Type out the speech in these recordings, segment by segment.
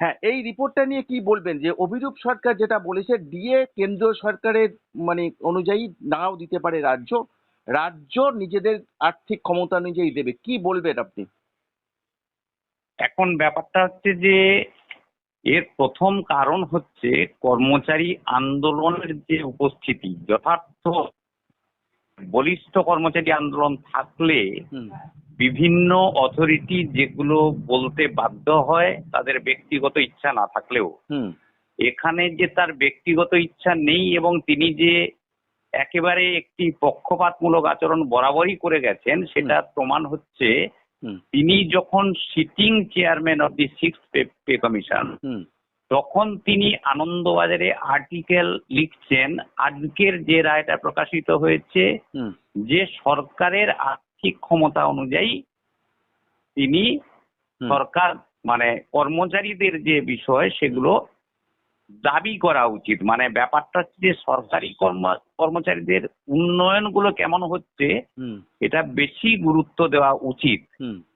হ্যাঁ এই রিপোর্টটা নিয়ে কি বলবেন? যে অভিরূপ সরকার যেটা বলেছে ডিএ কেন্দ্র সরকারের মানে অনুযায়ী নাও দিতে পারে রাজ্য। রাজ্য নিজেদের আর্থিক ক্ষমতা অনুযায়ী দেবে। কি বলবেন আপনি? এখন ব্যাপারটা হচ্ছে যে এর প্রথম কারণ হচ্ছে কর্মচারী আন্দোলনের যে উপস্থিতি যথার্থ বলিষ্ঠ কর্মচারী আন্দোলন থাকলে বিভিন্ন অথরিটি যেগুলো বলতে বাধ্য হয় তাদের ব্যক্তিগত ইচ্ছা না থাকলেও। হুম। এখানে যে তার ব্যক্তিগত ইচ্ছা নেই এবং তিনি যে একেবারে একটি পক্ষপাতমূলক আচরণ বরাবরই করে গেছেন সেটা প্রমাণ হচ্ছে তিনি যখন sitting chairman of the six pay commission hmm. তখন তিনি আনন্দবাজারে আর্টিকেল লিখছেন। আজকের যে রায়টা প্রকাশিত হয়েছে যে সরকারের আর্থিক ক্ষমতা অনুযায়ী তিনি সরকার মানে কর্মচারীদের যে বিষয় সেগুলো দাবি করা উচিত। মানে ব্যাপারটা হচ্ছে যে সরকারি কর্ম কর্মচারীদের উন্নয়নগুলো কেমন হচ্ছে এটা বেশি গুরুত্ব দেওয়া উচিত।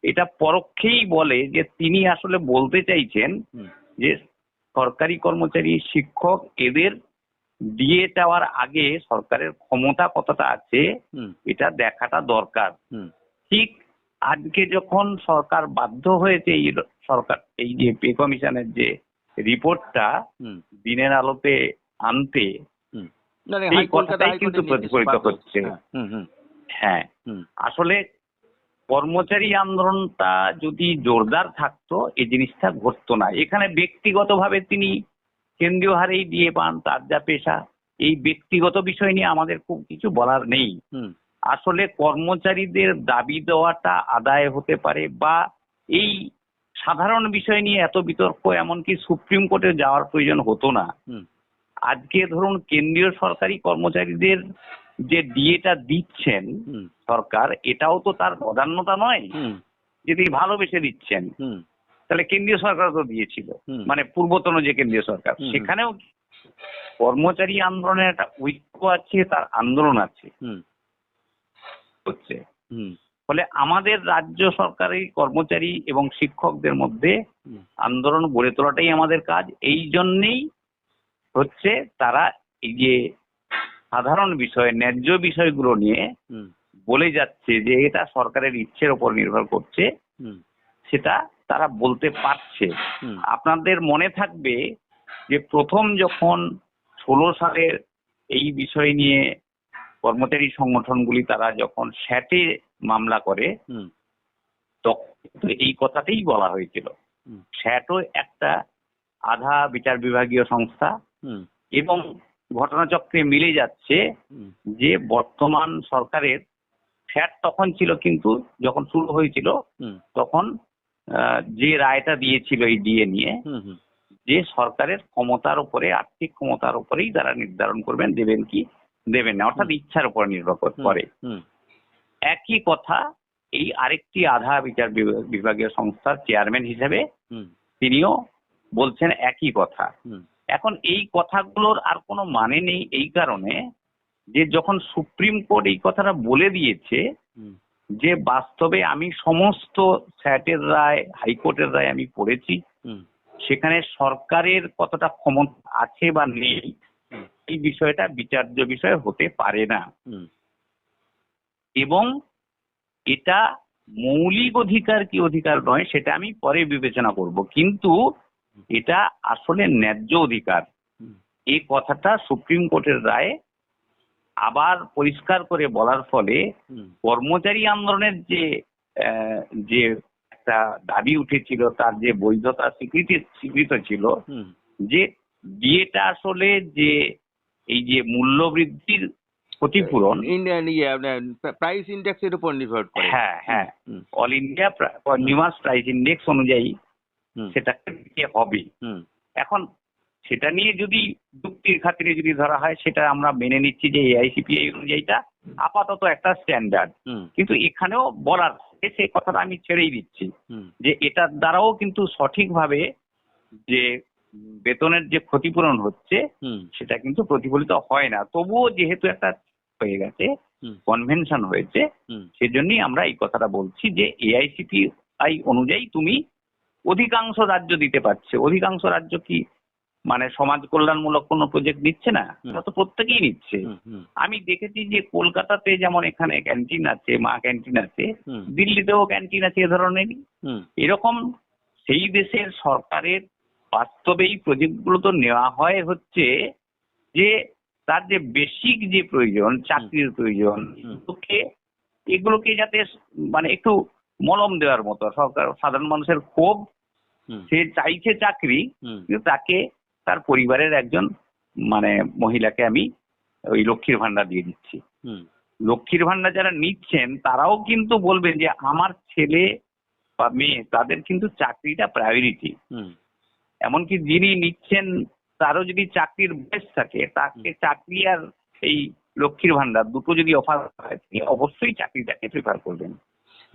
এটা পরোক্ষেই বলে যে তিনি আসলে বলতে চাইছেন যে সরকারি কর্মচারী শিক্ষক এদের দিয়ে যাওয়ার আগে সরকারের ক্ষমতা কতটা আছে এটা দেখাটা দরকার। ঠিক আজকে যখন সরকার বাধ্য হয়েছে এই সরকার এই যে পে কমিশনের যে রিপোর্টটা দিনের আলোতে আনতে এই কথাটাই কিন্তু প্রতিফলিত হচ্ছে। হ্যাঁ, হ্যাঁ। আসলে কর্মচারী আন্দোলনটা যদি জোরদার থাকতো এই জিনিসটা ঘটতো না। এখানে ব্যক্তিগতভাবে তিনি কেন্দ্রীয় হারেই দিয়ে পান তার যা পেশা এই ব্যক্তিগত বিষয় নিয়ে আমাদের খুব কিছু বলার নেই। আসলে কর্মচারীদের দাবি দেওয়াটা আদায় হতে পারে বা এই সাধারণ বিষয় নিয়ে এত বিতর্ক এমনকি সুপ্রিম কোর্টে যাওয়ার প্রয়োজন হতো না। আজকে ধরুন কেন্দ্রীয় সরকারি কর্মচারীদের যে ডিএটা দিচ্ছেন সরকার এটাও তো তার প্রাধান্যতা নয়। হুম। যে তিনি ভালোবেসে দিচ্ছেন। হুম। তাহলে কেন্দ্রীয় সরকার তো দিয়েছিল। মানে পূর্বতন যে কেন্দ্রীয় সরকার। সেখানেও কর্মচারী আন্দোলনের একটা ঐক্য আছে তার আন্দোলন আছে। হচ্ছে। ফলে আমাদের রাজ্য সরকারি কর্মচারী এবং শিক্ষকদের মধ্যে আন্দোলন গড়ে তোলাটাই আমাদের কাজ। এই জন্যেই হচ্ছে তারা এই যে সাধারণ বিষয় ন্যায্য বিষয়গুলো নিয়ে বলে যাচ্ছে যে এটা সরকারের ইচ্ছের ওপর নির্ভর করছে। সেটা তারা বলতে পারছে। আপনাদের মনে থাকবে যে প্রথম যখন ষোলো সালের এই বিষয় নিয়ে কর্মচারী সংগঠনগুলি তারা যখন স্যাটে মামলা করে তখন এই কথাটাই বলা হয়েছিল। স্যাটও একটা আধা বিচার বিভাগীয় সংস্থা হুম। এবং ঘটনাচক্রে মিলে যাচ্ছে যে বর্তমান সরকারের ফ্যাট তখন ছিল কিন্তু যখন শুরু হয়েছিল তখন যে রায়টা দিয়েছিল এই ডিএ নিয়ে যে সরকারের ক্ষমতার উপরে আর্থিক ক্ষমতার উপরেই তারা নির্ধারণ করবেন দেবেন কি? দেবেন না অর্থাৎ ইচ্ছার উপর নির্ভর করে। একই কথা এই আরেকটি আধা বিচার বিভাগ- বিভাগীয় সংস্থার চেয়ারম্যান হিসেবে তিনিও বলছেন একই কথা। এখন এই কথাগুলোর আর কোনো মানে নেই এই কারণে যে যখন সুপ্রিম কোর্ট এই কথাটা বলে দিয়েছে যে বাস্তবে আমি সমস্ত স্যাটের রায় হাইকোর্টের রায় আমি পড়েছি সেখানে সরকারের কতটা ক্ষমতা আছে বা নেই এই বিষয়টা বিচার্য বিষয় হতে পারে না। এবং এটা মৌলিক অধিকার কি অধিকার নয় সেটা আমি পরে বিবেচনা করব। কিন্তু এটা আসলে ন্যায্য অধিকার। এই কথাটা সুপ্রিম কোর্টের রায়ে আবার পরিষ্কার করে বলার ফলে কর্মচারী আন্দোলনের যে যে একটা দাবি উঠেছিল তার যে বৈধতা স্বীকৃতি স্বীকৃত ছিল যে বিয়েটা আসলে যে এই যে মূল্য বৃদ্ধির ক্ষতিপূরণ প্রাইস ইন্ডেক্সের উপর নির্ভর করে। হ্যাঁ হ্যাঁ। All India consumer price index অনুযায়ী সেটাকে হবে। এখন সেটা নিয়ে যদি যুক্তির খাতিরে যদি ধরা হয় সেটা আমরা মেনে নিচ্ছি যে এআইসিপিআই অনুযায়ীটা আপাতত একটা স্ট্যান্ডার্ড কিন্তু এখানেও বলার সেই কথাটা আমি ছেড়েই দিচ্ছি। যে এটার দ্বারাও কিন্তু সঠিকভাবে যে বেতনের যে ক্ষতিপূরণ হচ্ছে সেটা কিন্তু প্রতিফলিত হয় না। তবুও যেহেতু একটা হয়ে গেছে কনভেনশন হয়েছে সেজন্যই আমরা এই কথাটা বলছি যে এআইসিপি আই অনুযায়ী তুমি অধিকাংশ রাজ্য দিতে পারছে। অধিকাংশ রাজ্য কি মানে সমাজ কল্যাণমূলক কোনো প্রজেক্ট নিচ্ছে না। ওরা তো প্রত্যেকেই নিচ্ছে আমি দেখেছি যে কলকাতাতে যেমন এখানে ক্যান্টিন আছে মা ক্যান্টিন আছে দিল্লিতেও ক্যান্টিন আছে এ ধরনেরই এরকম সেই দেশের সরকারের বাস্তবে এই প্রজেক্টগুলো তো নেওয়া হয় হচ্ছে যে তার যে বেসিক যে প্রয়োজন চাকরির প্রয়োজন এগুলোকে এগুলোকে যাতে মানে একটু মলম দেওয়ার মতো সরকার সাধারণ মানুষের ক্ষোভ সে চাইছে চাকরি কিন্তু তাকে তার পরিবারের একজন মানে মহিলাকে আমি ওই লক্ষ্মীর ভান্ডার দিয়ে দিচ্ছি। লক্ষ্মীর ভান্ডার যারা নিচ্ছেন তারাও কিন্তু বলবেন যে আমার ছেলে বা মেয়ে তাদের কিন্তু চাকরিটা প্রায়োরিটি হুম, এমনকি যিনি নিচ্ছেন তারও যদি চাকরির বয়স থাকে তাকে চাকরি আর এই লক্ষ্মীর ভান্ডার দুটো যদি অফার হয় তিনি অবশ্যই চাকরিটাকে প্রিফার করবেন।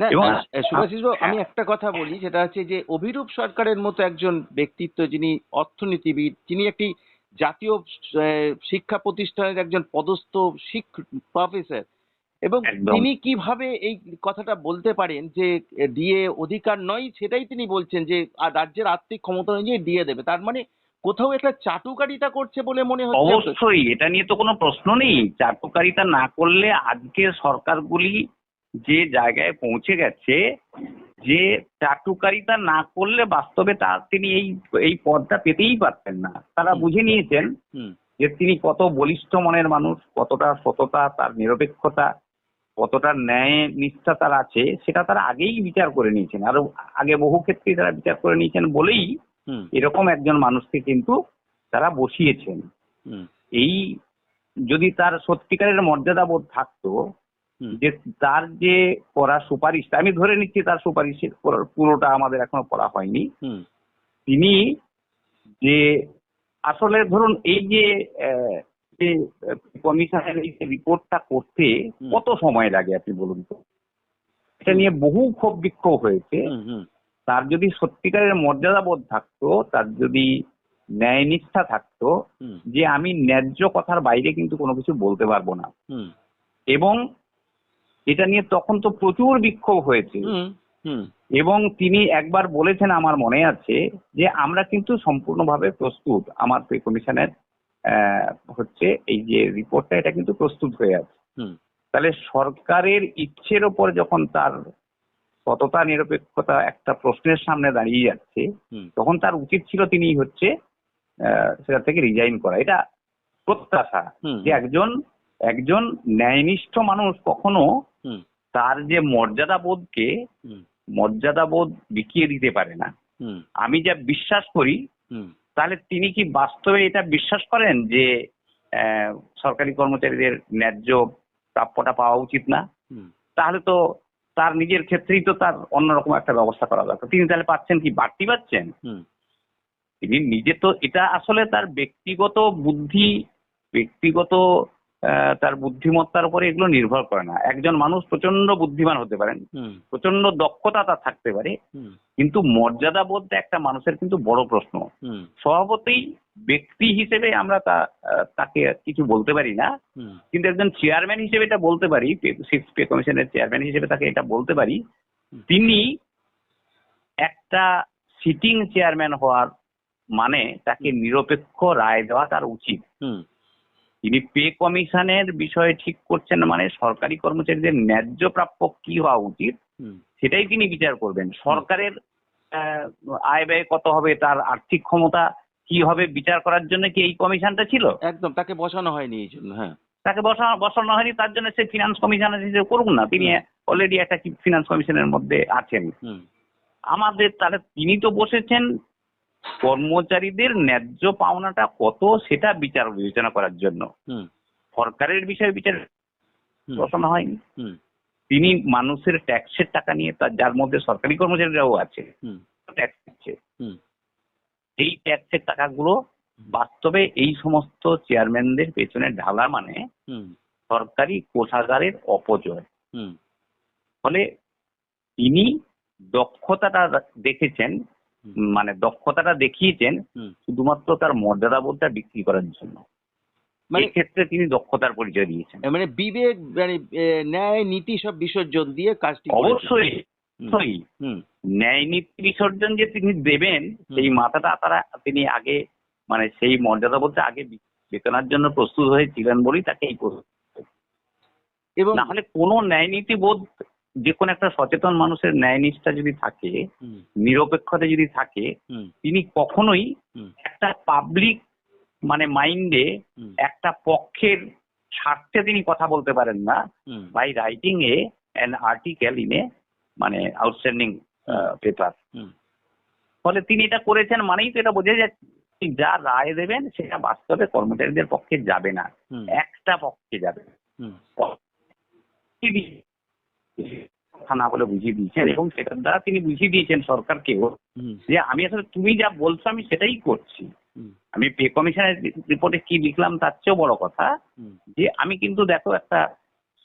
এবং- সুভাষিস আমি হ্যাঁ। একটা কথা বলি সেটা হচ্ছে যে অভিরূপ সরকারের মতো একজন ব্যক্তিত্ব যিনি অর্থনীতিবিদ যিনি একটি জাতীয় শিক্ষা প্রতিষ্ঠানের একজন পদস্থ শিক প্রফেসর। এবং তিনি কীভাবে এই কথাটা বলতে পারেন যে ডিএ অধিকার নয় সেটাই তিনি বলছেন যে রাজ্যের আর্থিক ক্ষমতা অনুযায়ী দিয়ে দেবে। তার মানে কোথাও একটা চাটুকারিতা করছে বলে মনে হচ্ছে অবশ্যই এটা নিয়ে তো কোনো প্রশ্ন নেই। চাটুকারিতা না করলে আজকে সরকারগুলি যে জায়গায় পৌঁছে গেছে যে চাটুকারিতা না করলে বাস্তবে তার তিনি এই এই পদটা পেতেই পারতেন না। তারা বুঝে নিয়েছেন যে তিনি কত বলিষ্ঠ মনের মানুষ কতটা সততা তার নিরপেক্ষতা কতটা ন্যায় নিষ্ঠা তার আছে সেটা তারা আগেই বিচার করে নিয়েছেন। আরও আগে বহু ক্ষেত্রেই তারা বিচার করে নিয়েছেন বলেই এরকম একজন মানুষকে কিন্তু তারা বসিয়েছেন। এই যদি তার সত্যিকারের মর্যাদা বোধ থাকতো যে তার যে করা সুপারিশ আমি ধরে নিচ্ছি তার সুপারিশ পুরো- পুরোটা আমাদের এখনও পড়া হয়নি। তিনি যে আসলে ধরুন এই যে কমিশনের এই রিপোর্টটা করতে কত সময় লাগে আপনি বলুন তো? এটা নিয়ে বহু ক্ষোভ বিক্ষোভ হয়েছে। তার যদি সত্যিকারের মর্যাদা বোধ থাকতো তার যদি ন্যায়নিষ্ঠা থাকতো হুম, যে আমি ন্যায্য কথার বাইরে কিন্তু কোনো কিছু বলতে পারব না। এবং এটা নিয়ে তখন তো প্রচুর বিক্ষোভ হয়েছে। এবং তিনি একবার বলেছেন আমার মনে আছে যে আমরা কিন্তু সম্পূর্ণভাবে প্রস্তুত। আমার পে কমিশনের হচ্ছে এই যে রিপোর্টটা এটা কিন্তু প্রস্তুত হয়ে আছে। হুম, তাহলে সরকারের ইচ্ছের ওপর যখন তার সততা নিরপেক্ষতা একটা প্রশ্নের সামনে দাঁড়িয়ে যাচ্ছে তখন তার উচিত ছিল তিনি হচ্ছে সেটা থেকে রিজাইন করা। এটা প্রত্যাশা যে একজন একজন ন্যায়নিষ্ঠ মানুষ কখনো তার যে মর্যাদা বোধকে মর্যাদা বোধ বিকিয়ে দিতে পারে না। আমি যা বিশ্বাস করি তাহলে তিনি কি বাস্তবে এটা বিশ্বাস করেন যে সরকারি কর্মচারীদের ন্যায্য প্রাপ্যটা পাওয়া উচিত না? তাহলে তো তার নিজের ক্ষেত্রেই তো তার অন্যরকম একটা ব্যবস্থা করা দরকার। তিনি তাহলে পাচ্ছেন কি? বাড়তি পাচ্ছেন? তিনি নিজে তো এটা আসলে তার ব্যক্তিগত বুদ্ধি ব্যক্তিগত তার বুদ্ধিমত্তার উপরে এগুলো নির্ভর করে না। একজন মানুষ প্রচণ্ড বুদ্ধিমান হতে পারেন প্রচণ্ড দক্ষতা তার থাকতে পারে কিন্তু মর্যাদা বোধটা একটা মানুষের কিন্তু বড় প্রশ্ন। স্বভাবতই ব্যক্তি হিসেবে আমরা তা তাকে কিছু বলতে পারি না কিন্তু একজন চেয়ারম্যান হিসেবে এটা বলতে পারি সিক্স পে কমিশনের চেয়ারম্যান হিসেবে তাকে এটা বলতে পারি। তিনি একটা সিটিং চেয়ারম্যান হওয়ার মানে তাকে নিরপেক্ষ রায় দেওয়া তার উচিত। তিনি পে কমিশনের বিষয়ে ঠিক করছেন মানে সরকারি কর্মচারীদের ন্যায্য প্রাপ্য কি হওয়া উচিত সেটাই তিনি বিচার করবেন। সরকারের আয় ব্যয় কত হবে তার আর্থিক ক্ষমতা কি হবে বিচার করার জন্য কি এই কমিশনটা ছিল? একদম তাকে বসানো হয়নি এই জন্য হ্যাঁ। তাকে বসা বসানো হয়নি তার জন্য সে ফিনান্স কমিশন হিসেবে করুন না তিনি অলরেডি একটা ফিনান্স কমিশনের মধ্যে আছেন। আমাদের তাহলে তিনি তো বসেছেন কর্মচারীদের ন্যায্য পাওনাটা কত সেটা বিচার বিবেচনা করার জন্য। সরকারের বিষয়ে বিচার বসানো হয়নি। তিনি মানুষের ট্যাক্সের টাকা নিয়ে তার যার মধ্যে সরকারি কর্মচারীরাও আছে ট্যাক্স দিচ্ছে। এই ট্যাক্সের টাকাগুলো বাস্তবে এই সমস্ত চেয়ারম্যানদের পেছনে ঢালা মানে হুম, সরকারি কোষাগারের অপচয়। হুম, ফলে তিনি দক্ষতাটা দেখেছেন। মানে দক্ষতাটা দেখিয়েছেন শুধুমাত্র তার মর্যাদা বোধটা বিক্রি করার জন্য। মানে ক্ষেত্রে তিনি দক্ষতার পরিচয় দিয়েছেন। মানে বিবেক মানে ন্যায় নীতি সব বিসর্জন দিয়ে কাজটি। অবশ্যই হুম। ন্যায় নীতি বিসর্জন যে তিনি দেবেন সেই মাথাটা তারা তিনি আগে মানে সেই মর্যাদা বলতে আগে বেতনার জন্য প্রস্তুত হয়েছিলেন বলেই তাকে এই এবং না হলে কোনো ন্যায় নীতি বোধ যে কোনো একটা সচেতন মানুষের ন্যায় নিষ্ঠা যদি থাকে নিরপেক্ষতা যদি থাকে তিনি কখনোই একটা পাবলিক মানে মাইন্ডে একটা পক্ষের স্বার্থে তিনি কথা বলতে পারেন না। By writing a an article in a মানে আউটস্ট্যান্ডিং পেপার ফলে তিনি এটা করেছেন মানেই তো এটা বোঝা যাচ্ছে যা রায় দেবেন সেটা বাস্তবে কর্মচারীদের পক্ষে যাবে না। একটা পক্ষে যাবে। কথা না বলে বুঝিয়ে দিয়েছেন এবং সেটার দ্বারা তিনি বুঝিয়ে দিয়েছেন সরকারকেও যে আমি আসলে তুমি যা বলছো আমি সেটাই করছি। আমি পে কমিশনের রিপোর্টে কি লিখলাম তার চেয়েও বড় কথা যে আমি কিন্তু দেখো একটা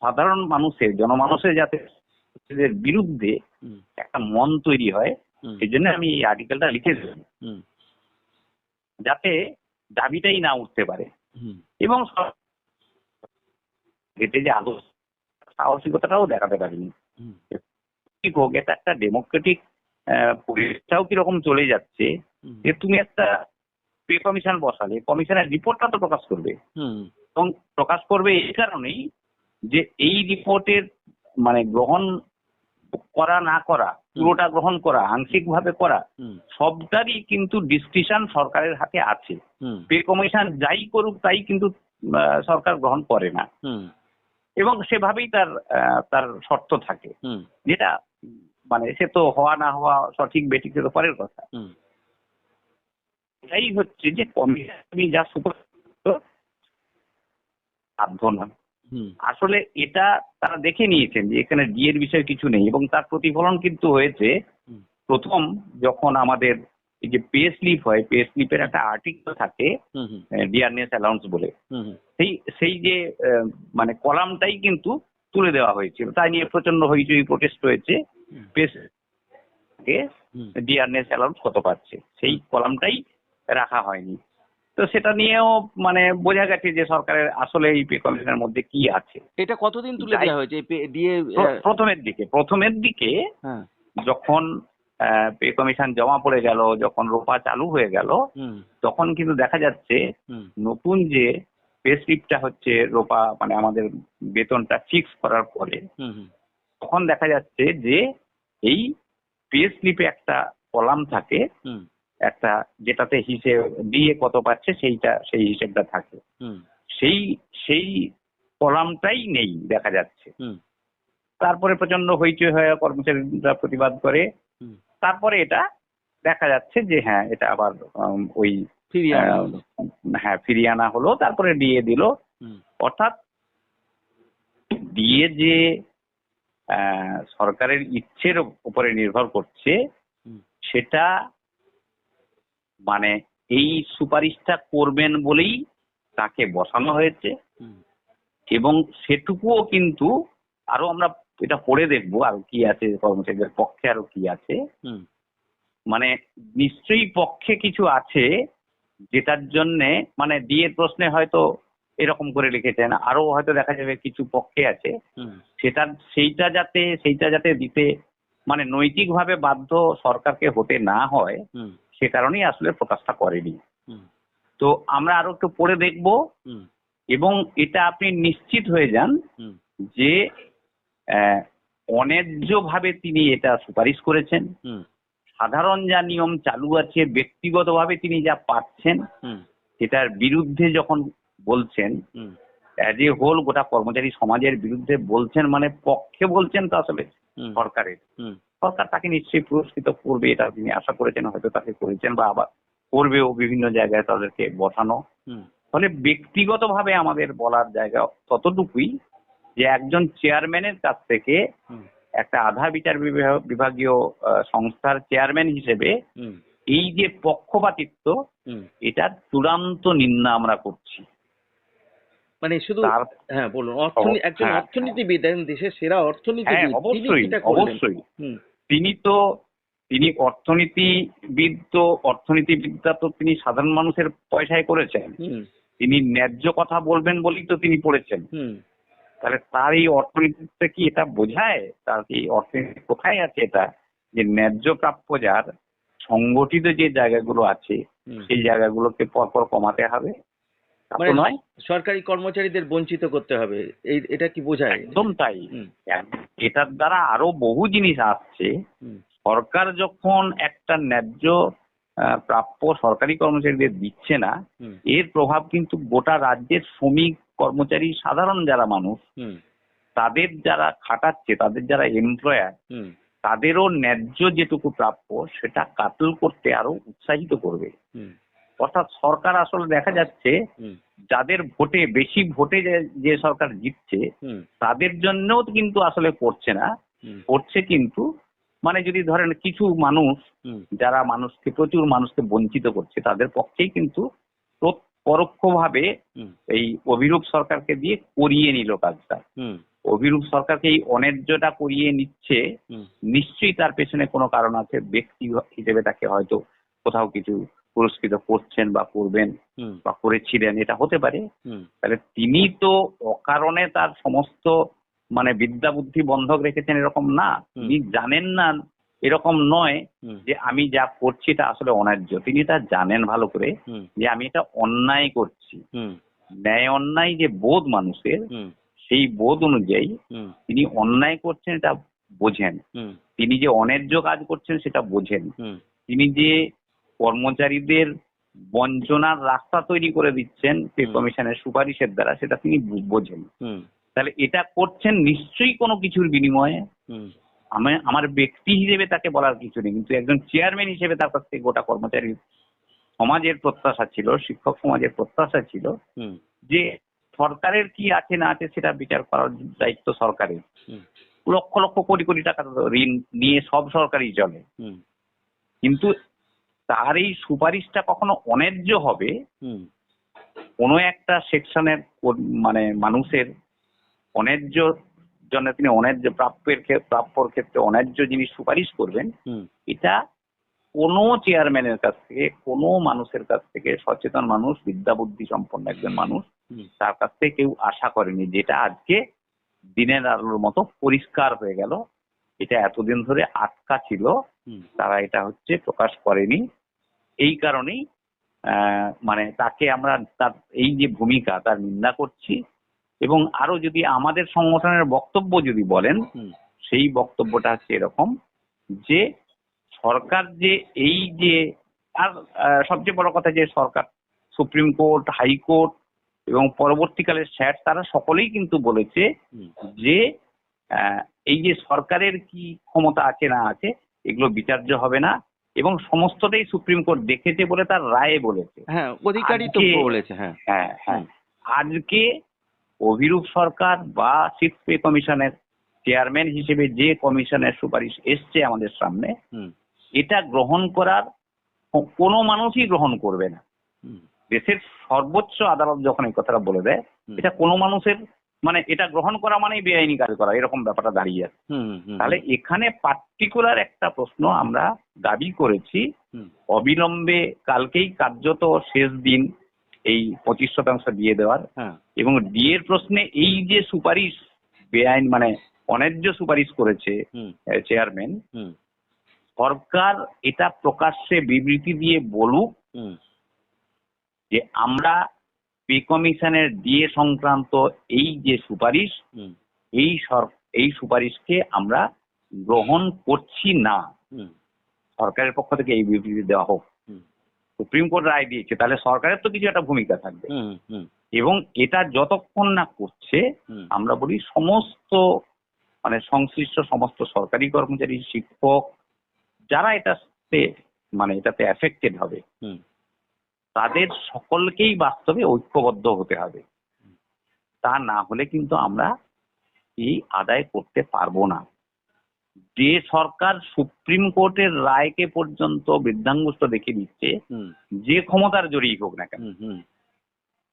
সাধারণ মানুষের জনমানুষের যাতে বিরুদ্ধে একটা মন তৈরি হয় সেই জন্য আমি এই আর্টিকেলটা হুম, যাতে দাবিটাই না উঠতে পারে। এবং এতে যে আদর্শ সাহসিকতাটাও দেখাতে পারিনি। ঠিক হোক এটা একটা ডেমোক্রেটিক পরিবেশটাও কীরকম চলে যাচ্ছে যে তুমি একটা পে কমিশন বসালে কমিশনের রিপোর্টটা তো প্রকাশ করবে। এবং প্রকাশ করবে এই কারণেই যে এই রিপোর্টের মানে গ্রহণ করা না করা পুরোটা গ্রহণ করা আংশিক ভাবে করা সবটারই কিন্তু ডিসক্রিপশন সরকারের হাতে আছে। পে কমিশন যাই করুক তাই কিন্তু সরকার গ্রহণ করে না। এবং সেভাবেই তার তার শর্ত থাকে। যেটা মানে সে তো হওয়া না হওয়া সঠিক বেঠিক সে তো পরের কথা। এটাই হচ্ছে যে কমিশন যা সুপার বাধ্য না আসলে এটা তারা দেখে নিয়েছেন যে এখানে ডিএর বিষয় কিছু নেই এবং তার প্রতিফলন কিন্তু হয়েছে প্রথম যখন আমাদের এই যে পে স্লিপ হয় পে স্লিপের একটা আর্টিকেল থাকে ডিয়ারনেস অ্যালাউন্স বলে। সেই সেই যে মানে কলামটাই কিন্তু তুলে দেওয়া হয়েছিল। তাই নিয়ে প্রচণ্ড হইচই প্রোটেস্ট হয়েছে। অ্যালাউন্স কত পাচ্ছে সেই কলামটাই রাখা হয়নি। তো সেটা নিয়েও মানে বোঝা গেছে যে সরকারের আসলে এই পে কমিশনের মধ্যে কি আছে। এটা কতদিন তুলে দেওয়া হয়েছে? প্রথমের দিকে প্রথমের দিকে হ্যাঁ। যখন পে কমিশন জমা পড়ে গেল যখন রোপা চালু হয়ে গেল তখন কিন্তু দেখা যাচ্ছে নতুন যে পে স্লিপটা হচ্ছে রোপা মানে আমাদের বেতনটা ফিক্স করার পরে তখন দেখা যাচ্ছে যে এই পে স্লিপে একটা কলাম থাকে একটা যেটাতে হিসেব দিয়ে কত পাচ্ছে সেইটা সেই হিসেবটা থাকে। সেই সেই কলামটাই নেই দেখা যাচ্ছে। তারপরে প্রচণ্ড হইচই হয়ে কর্মচারীরা প্রতিবাদ করে। তারপরে এটা দেখা যাচ্ছে যে হ্যাঁ এটা আবার ওই। হ্যাঁ ফিরিয়ে আনা হলো তারপরে দিয়ে দিল। হুম। অর্থাৎ দিয়ে যে সরকারের ইচ্ছের উপরে নির্ভর করছে সেটা মানে এই সুপারিশটা করবেন বলেই তাকে বসানো হয়েছে। এবং সেটুকুও কিন্তু আরও আমরা এটা পড়ে দেখব আর কি আছে কর্মচারীদের পক্ষে আরও কি আছে। মানে নিশ্চয়ই পক্ষে কিছু আছে যেটার জন্যে মানে ডিএর প্রশ্নে হয়তো এরকম করে লিখেছেন। আরও হয়তো দেখা যাবে কিছু পক্ষে আছে। সেটা সেইটা যাতে সেইটা যাতে দিতে মানে নৈতিকভাবে বাধ্য সরকারকে হতে না হয় সে কারণেই আসলে প্রকাশটা করেনি। তো আমরা আরও একটু পড়ে দেখব। এবং এটা আপনি নিশ্চিত হয়ে যান যে অন্যায্যভাবে তিনি এটা সুপারিশ করেছেন। সাধারণ যা নিয়ম চালু আছে ব্যক্তিগতভাবে তিনি যা পাচ্ছেন সেটার বিরুদ্ধে যখন বলছেন অ্যাজ এ হোল গোটা কর্মচারী সমাজের বিরুদ্ধে বলছেন মানে পক্ষে বলছেন তো আসলে সরকারের। সরকার তাকে নিশ্চয়ই পুরস্কৃত করবে এটা তিনি আশা করেছেন হয়তো তাকে করেছেন বা আবার করবেও বিভিন্ন জায়গায় তাদেরকে বসানো। ফলে ব্যক্তিগতভাবে আমাদের বলার জায়গা ততটুকুই যে একজন চেয়ারম্যানের কাছ থেকে একটা আধা বিচার বিভাগ- বিভাগীয় সংস্থার চেয়ারম্যান হিসেবে এই যে পক্ষপাতিত্ব এটার চূড়ান্ত নিন্দা আমরা করছি। মানে শুধু হ্যাঁ বলুন অর্থনী হ্যাঁ, একজন হ্যাঁ। অর্থনীতিবিদ একজন দেশের সেরা হ্যাঁ অর্থনীতিবিদ তিনি অবশ্যই অবশ্যই। তিনি তো তিনি অর্থনীতিবিদ তো অর্থনীতিবিদটা তো তিনি সাধারণ মানুষের পয়সায় করেছেন। তিনি ন্যায্য কথা বলবেন বলেই তো তিনি পড়েছেন। তাহলে তার এই অর্থনীতিতে কি এটা বোঝায়? তার কি অর্থনীতি কোথায় আছে এটা? যে ন্যায্য প্রাপ্য যার সংগঠিত যে জায়গাগুলো আছে সেই জায়গাগুলোকে পরপর কমাতে হবে? তা মানে নয় সরকারি কর্মচারীদের বঞ্চিত করতে হবে এই এটা কি বোঝায়? একদম তাই। এটার দ্বারা আরও বহু জিনিস আসছে। সরকার যখন একটা ন্যায্য প্রাপ্য সরকারি কর্মচারীদের দিচ্ছে না এর প্রভাব কিন্তু গোটা রাজ্যের শ্রমিক কর্মচারী সাধারণ যারা মানুষ তাদের যারা খাটাচ্ছে তাদের যারা এমপ্লয়ার তাদেরও ন্যায্য যেটুকু প্রাপ্য সেটা কাতল করতে আরও উৎসাহিত করবে। অর্থাৎ সরকার আসলে দেখা যাচ্ছে যাদের ভোটে বেশি ভোটে যে- সরকার জিতছে তাদের জন্যও কিন্তু আসলে করছে না। করছে কিন্তু মানে যদি ধরেন কিছু মানুষ যারা মানুষকে প্রচুর মানুষকে বঞ্চিত করছে তাদের পক্ষেই কিন্তু প্র- পরোক্ষভাবে এই অভিরূপ সরকারকে দিয়ে করিয়ে নিল কাজটা। অভিরূপ সরকারকে এই অন্যায্যটা করিয়ে নিচ্ছে নিশ্চয়ই তার পেছনে কোনো কারণ আছে ব্যক্তি হিসেবে তাকে হয়তো কোথাও কিছু পুরস্কৃত করছেন বা করবেন বা করেছিলেন এটা হতে পারে। তাহলে তিনি তো অকারণে তার সমস্ত মানে বিদ্যা বুদ্ধি বন্ধক রেখেছেন এরকম না। তিনি জানেন না এরকম নয় যে আমি যা করছি এটা আসলে অন্যায্য। তিনি তা জানেন ভালো করে যে আমি এটা অন্যায় করছি। ন্যায় অন্যায় যে বোধ মানুষের সেই বোধ অনুযায়ী তিনি অন্যায় করছেন এটা বোঝেন। তিনি যে অন্যায্য কাজ করছেন সেটা বোঝেন। তিনি যে কর্মচারীদের বঞ্চনার রাস্তা তৈরি করে দিচ্ছেন পে কমিশনের সুপারিশের দ্বারা সেটা তিনি বোঝেন। তাহলে এটা করছেন নিশ্চয়ই কোনো কিছুর বিনিময়ে। আমি আমার ব্যক্তি হিসেবে তাকে বলার কিছু নেই কিন্তু একজন চেয়ারম্যান হিসেবে তার কাছ থেকে গোটা কর্মচারী সমাজের প্রত্যাশা ছিল শিক্ষক সমাজের প্রত্যাশা ছিল যে সরকারের কি আছে না আছে সেটা বিচার করার দায়িত্ব সরকারের। লক্ষ লক্ষ কোটি কোটি টাকা ঋণ নিয়ে সব সরকারই চলে। কিন্তু তার এই সুপারিশটা কখনো অন্যায্য হবে? কোনো একটা সেকশনের মানে মানুষের অন্যায্য জন্য তিনি অন্যায্য প্রাপ্যের প্রাপ্যর ক্ষেত্রে অন্যায্য জিনিস সুপারিশ করবেন এটা কোনো চেয়ারম্যানের কাছ থেকে কোনো মানুষের কাছ থেকে সচেতন মানুষ বিদ্যা বুদ্ধি সম্পন্ন একজন মানুষ তার কাছ থেকে কেউ আশা করেনি। যেটা আজকে দিনের আলোর মতো পরিষ্কার হয়ে গেল। এটা এতদিন ধরে আটকা ছিল। তারা এটা হচ্ছে প্রকাশ করেনি। এই কারণেই মানে তাকে আমরা তার এই যে ভূমিকা তার নিন্দা করছি। এবং আরও যদি আমাদের সংগঠনের বক্তব্য যদি বলেন সেই বক্তব্যটা হচ্ছে এরকম যে সরকার যে এই যে আর সবচেয়ে বড় কথা যে সরকার সুপ্রিম কোর্ট হাইকোর্ট এবং পরবর্তীকালে স্যাট তারা সকলেই কিন্তু বলেছে যে এই যে সরকারের কি ক্ষমতা আছে না আছে এগুলো বিচার্য হবে না এবং সমস্তটাই সুপ্রিম কোর্ট দেখেছে বলে তার রায়ে বলেছে। হ্যাঁ অধিকারী তো আজকে- বলেছে হ্যাঁ। হ্যাঁ হ্যাঁ। আজকে অভিরূপ সরকার বা সিক্স পে কমিশনের চেয়ারম্যান হিসেবে যে কমিশনের সুপারিশ এসছে আমাদের সামনে এটা গ্রহণ করার কোনো মানুষই গ্রহণ করবে না। দেশের সর্বোচ্চ আদালত যখন এই কথাটা বলে দেয় এটা কোনো মানুষের মানে এটা গ্রহণ করা মানেই বেআইনি কাজ করা এরকম ব্যাপারটা দাঁড়িয়ে আছে। তাহলে এখানে পার্টিকুলার একটা প্রশ্ন আমরা দাবি করেছি অবিলম্বে কালকেই কার্যত শেষ দিন এই পঁচিশ শতাংশ দিয়ে দেওয়ার। হ্যাঁ। এবং ডিএর প্রশ্নে এই যে সুপারিশ বেআইন মানে অন্যায্য সুপারিশ করেছে চেয়ারম্যান হুম, সরকার এটা প্রকাশ্যে বিবৃতি দিয়ে বলুক হুম, যে আমরা পে কমিশনের ডিএ সংক্রান্ত এই যে সুপারিশ হুম, এই এই সুপারিশকে আমরা গ্রহণ করছি না। সরকারের পক্ষ থেকে এই বিবৃতি দেওয়া হোক। সুপ্রিম কোর্ট রায় দিয়েছে তাহলে সরকারের তো কিছু একটা ভূমিকা থাকবে। এবং এটা যতক্ষণ না করছে আমরা বলি সমস্ত মানে সংশ্লিষ্ট সমস্ত সরকারি কর্মচারী শিক্ষক যারা এটাতে মানে এটাতে এফেক্টেড হবে হুম, তাদের সকলকেই বাস্তবে ঐক্যবদ্ধ হতে হবে। তা না হলে কিন্তু আমরা এই আদায় করতে পারব না। যে সরকার সুপ্রিম কোর্টের রায়কে পর্যন্ত বৃদ্ধাঙ্গুষ্ঠ দেখে দিচ্ছে যে ক্ষমতার জড়িয়ে হোক না কেন।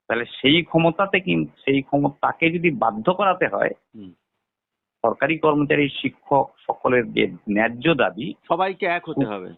তাহলে সেই ক্ষমতাতে কিন্তু সেই ক্ষমতা তাকে যদি বাধ্য করাতে হয়। সরকারি কর্মচারী শিক্ষক সকলের যে ন্যায্য দাবি সবাইকে এক হতে হবে।